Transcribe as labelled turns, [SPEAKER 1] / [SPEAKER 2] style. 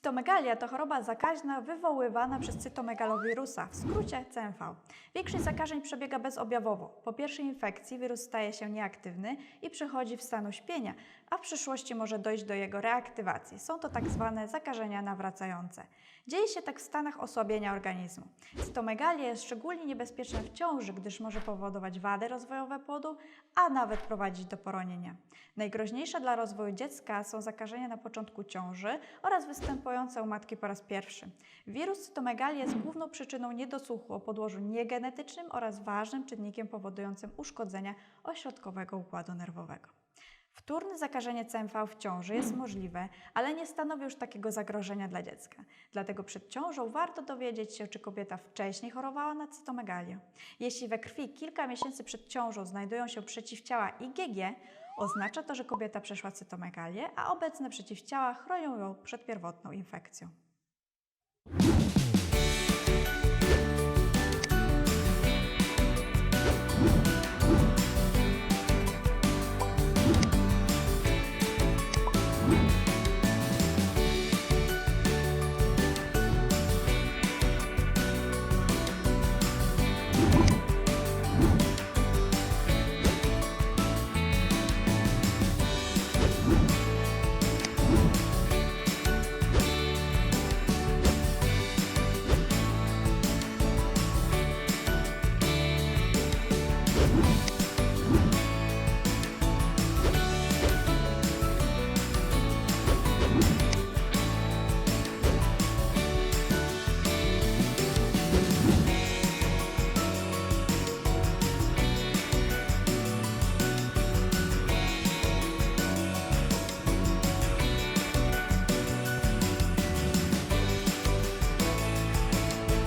[SPEAKER 1] Cytomegalia to choroba zakaźna wywoływana przez cytomegalowirusa, w skrócie CMV. Większość zakażeń przebiega bezobjawowo. Po pierwszej infekcji wirus staje się nieaktywny i przechodzi w stan uśpienia, a w przyszłości może dojść do jego reaktywacji. Są to tak zwane zakażenia nawracające. Dzieje się tak w stanach osłabienia organizmu. Cytomegalia jest szczególnie niebezpieczna w ciąży, gdyż może powodować wady rozwojowe płodu, a nawet prowadzić do poronienia. Najgroźniejsze dla rozwoju dziecka są zakażenia na początku ciąży oraz występujące u matki po raz pierwszy. Wirus cytomegalii jest główną przyczyną niedosłuchu o podłożu niegenetycznym oraz ważnym czynnikiem powodującym uszkodzenia ośrodkowego układu nerwowego. Wtórne zakażenie CMV w ciąży jest możliwe, ale nie stanowi już takiego zagrożenia dla dziecka. Dlatego przed ciążą warto dowiedzieć się, czy kobieta wcześniej chorowała na cytomegalię. Jeśli we krwi kilka miesięcy przed ciążą znajdują się przeciwciała IgG, oznacza to, że kobieta przeszła cytomegalię, a obecne przeciwciała chronią ją przed pierwotną infekcją.